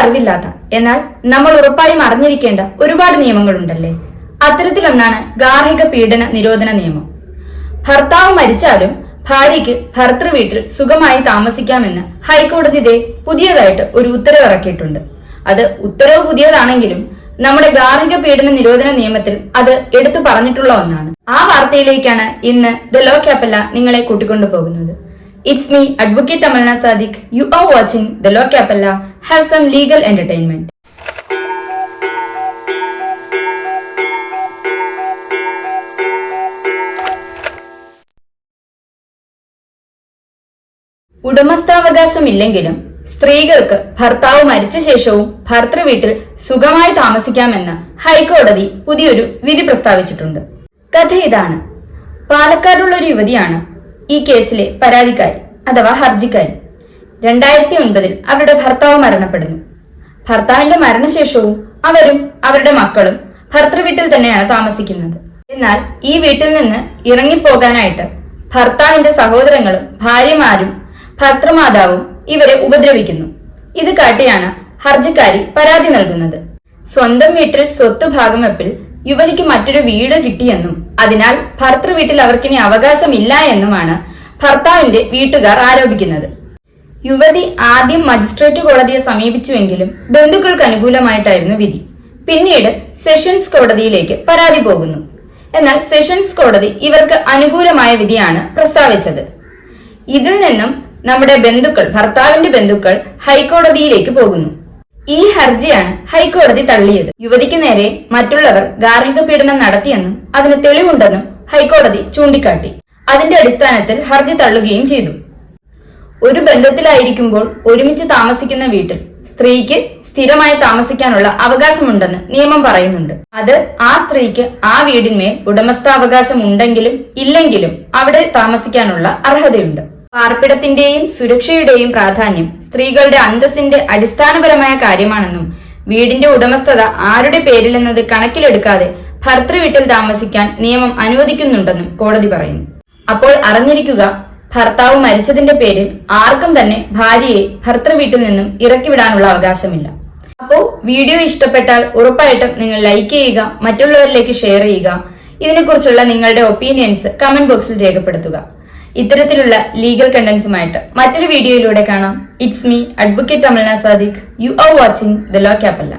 അറിവില്ലാത്ത എന്നാൽ നമ്മൾ ഉറപ്പായും അറിഞ്ഞിരിക്കേണ്ട ഒരുപാട് നിയമങ്ങളുണ്ടല്ലേ? അത്തരത്തിലൊന്നാണ് ഗാർഹിക പീഡന നിരോധന നിയമം. ഭർത്താവ് മരിച്ചാലും ഭാര്യയ്ക്ക് ഭർത്തൃ വീട്ടിൽ സുഖമായി താമസിക്കാമെന്ന് ഹൈക്കോടതി ദേ പുതിയതായിട്ട് ഒരു ഉത്തരവ് ഇറക്കിയിട്ടുണ്ട് അത് ഉത്തരവ് പുതിയതാണെങ്കിലും നമ്മുടെ ഗാർഹിക പീഡന നിരോധന നിയമത്തിൽ അത് എടുത്തു പറഞ്ഞിട്ടുള്ള ഒന്നാണ്. ആ വാർത്തയിലേക്കാണ് ഇന്ന് ദ ലോ ക്യാപ്പല്ല നിങ്ങളെ കൂട്ടിക്കൊണ്ടു പോകുന്നത് it's me advocate Amalna Sadiq you are watching the law capella have some legal entertainment ഉടമസ്ഥാവകാശമില്ലെങ്കിലും സ്ത്രീകൾക്ക് ഭർത്താവ് മരിച്ച ശേഷവും ഭർത്തൃ വീട്ടിൽ സുഖമായി താമസിക്കാമെന്ന് ഹൈക്കോടതി പുതിയൊരു വിധി പ്രസ്താവിച്ചിട്ടുണ്ട്. കഥ ഇതാണ് പാലക്കാടുള്ള ഒരു യുവതിയാണ് ഈ കേസിലെ പരാതിക്കാരി. അഥവാ ഹർജിക്കാരി. രണ്ടായിരത്തി ഒൻപതിൽ അവരുടെ ഭർത്താവ് മരണപ്പെടുന്നു. ഭർത്താവിന്റെ മരണശേഷവും അവരും അവരുടെ മക്കളും ഭർത്തൃ വീട്ടിൽ തന്നെയാണ് താമസിക്കുന്നത്. എന്നാൽ ഈ വീട്ടിൽ നിന്ന് ഇറങ്ങിപ്പോകാനായിട്ട് ഭർത്താവിന്റെ സഹോദരങ്ങളും ഭാര്യമാരും ഭർത്തൃമാതാവും ഇവരെ ഉപദ്രവിക്കുന്നു. ഇത് കാട്ടിയാണ് ഹർജിക്കാരി പരാതി നൽകുന്നത്. സ്വന്തം വീട്ടിൽ സ്വത്ത് ഭാഗം വെപ്പിൽ യുവതിക്ക് മറ്റൊരു വീട് കിട്ടിയെന്നും അതിനാൽ ഭർത്തൃ വീട്ടിൽ അവർക്കിനി അവകാശമില്ല എന്നുമാണ് ഭർത്താവിന്റെ വീട്ടുകാർ ആരോപിക്കുന്നത്. യുവതി ആദ്യം മജിസ്ട്രേറ്റ് കോടതിയെ സമീപിച്ചുവെങ്കിലും ബന്ധുക്കൾക്ക് അനുകൂലമായിട്ടായിരുന്നു വിധി. പിന്നീട് സെഷൻസ് കോടതിയിലേക്ക് പരാതി പോകുന്നു. എന്നാൽ സെഷൻസ് കോടതി ഇവർക്ക് അനുകൂലമായ വിധിയാണ് പ്രസ്താവിച്ചത്. ഇതിൽ നിന്നും നമ്മുടെ ബന്ധുക്കൾ ഭർത്താവിന്റെ ബന്ധുക്കൾ ഹൈക്കോടതിയിലേക്ക് പോകുന്നു. ഈ ഹർജിയാണ് ഹൈക്കോടതി തള്ളിയത്. യുവതിക്ക് നേരെ മറ്റുള്ളവർ ഗാർഹിക പീഡനം നടത്തിയെന്നും അതിന് തെളിവുണ്ടെന്നും ഹൈക്കോടതി ചൂണ്ടിക്കാട്ടി. അതിന്റെ അടിസ്ഥാനത്തിൽ ഹർജി തള്ളുകയും ചെയ്തു. ഒരു ബന്ധത്തിലായിരിക്കുമ്പോൾ ഒരുമിച്ച് താമസിക്കുന്ന വീട്ടിൽ സ്ത്രീക്ക് സ്ഥിരമായി താമസിക്കാനുള്ള അവകാശമുണ്ടെന്ന് നിയമം പറയുന്നുണ്ട്. അത് ആ സ്ത്രീക്ക് ആ വീടിന്മേൽ ഉടമസ്ഥാവകാശം ഉണ്ടെങ്കിലും ഇല്ലെങ്കിലും അവിടെ താമസിക്കാനുള്ള അർഹതയുണ്ട്. പാർപ്പിടത്തിന്റെയും സുരക്ഷയുടെയും പ്രാധാന്യം സ്ത്രീകളുടെ അന്തസ്സിന്റെ അടിസ്ഥാനപരമായ കാര്യമാണെന്നും വീടിന്റെ ഉടമസ്ഥത ആരുടെ പേരിലെന്നത് കണക്കിലെടുക്കാതെ ഭർത്തൃവീട്ടിൽ താമസിക്കാൻ നിയമം അനുവദിക്കുന്നുണ്ടെന്നും കോടതി പറയുന്നു. അപ്പോൾ അറിഞ്ഞിരിക്കുക ഭർത്താവ് മരിച്ചതിന്റെ പേരിൽ ആർക്കും തന്നെ ഭാര്യയെ ഭർത്തൃ വീട്ടിൽ നിന്നും ഇറക്കിവിടാനുള്ള അവകാശമില്ല. അപ്പോൾ വീഡിയോ ഇഷ്ടപ്പെട്ടാൽ ഉറപ്പായിട്ടും നിങ്ങൾ ലൈക്ക് ചെയ്യുക മറ്റുള്ളവരിലേക്ക് ഷെയർ ചെയ്യുക. ഇതിനെക്കുറിച്ചുള്ള നിങ്ങളുടെ ഒപ്പീനിയൻസ് കമന്റ് ബോക്സിൽ രേഖപ്പെടുത്തുക. ഇത്തരത്തിലുള്ള ലീഗൽ കണ്ടന്റ്സുമായിട്ട് മറ്റൊരു വീഡിയോയിലൂടെ കാണാം. It's me advocate Amalna Sadiq you are watching the law capella